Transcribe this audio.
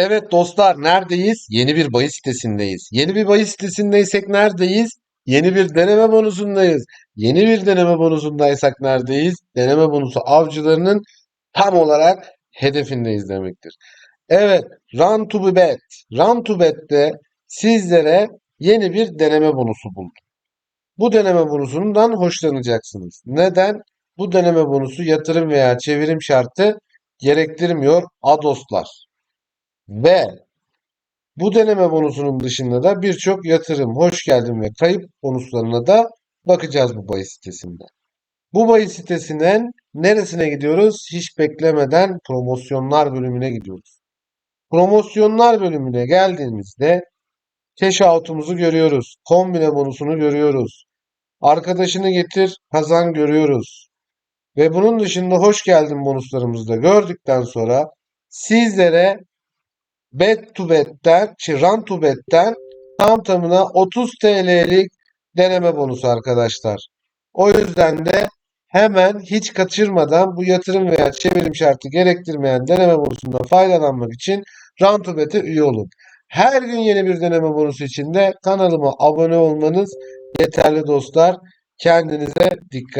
Evet dostlar neredeyiz? Yeni bir bahis sitesindeyiz. Yeni bir bahis sitesindeysek neredeyiz? Yeni bir deneme bonusundayız. Yeni bir deneme bonusundaysak neredeyiz? Deneme bonusu avcılarının tam olarak hedefindeyiz demektir. Evet, Run to Bet. Run to Bet'te sizlere yeni bir deneme bonusu buldum. Bu deneme bonusundan hoşlanacaksınız. Neden? Bu deneme bonusu yatırım veya çevirim şartı gerektirmiyor adoslar. Ve bu deneme bonusunun dışında da birçok yatırım, hoş geldin ve kayıp bonuslarına da bakacağız bu bahis sitesinde. Bu bahis sitesinin neresine gidiyoruz? Hiç beklemeden promosyonlar bölümüne gidiyoruz. Promosyonlar bölümüne geldiğimizde cash out'umuzu görüyoruz. Kombine bonusunu görüyoruz. Arkadaşını getir, kazan görüyoruz. Ve bunun dışında hoş geldin bonuslarımızı da gördükten sonra sizlere Bet to Bet'ten, şey Run tam tamına 30 TL'lik deneme bonusu arkadaşlar. O yüzden de hemen hiç kaçırmadan bu yatırım veya çevirim şartı gerektirmeyen deneme bonusundan faydalanmak için Run to Bet'e üye olun. Her gün yeni bir deneme bonusu için de kanalıma abone olmanız yeterli dostlar. Kendinize dikkat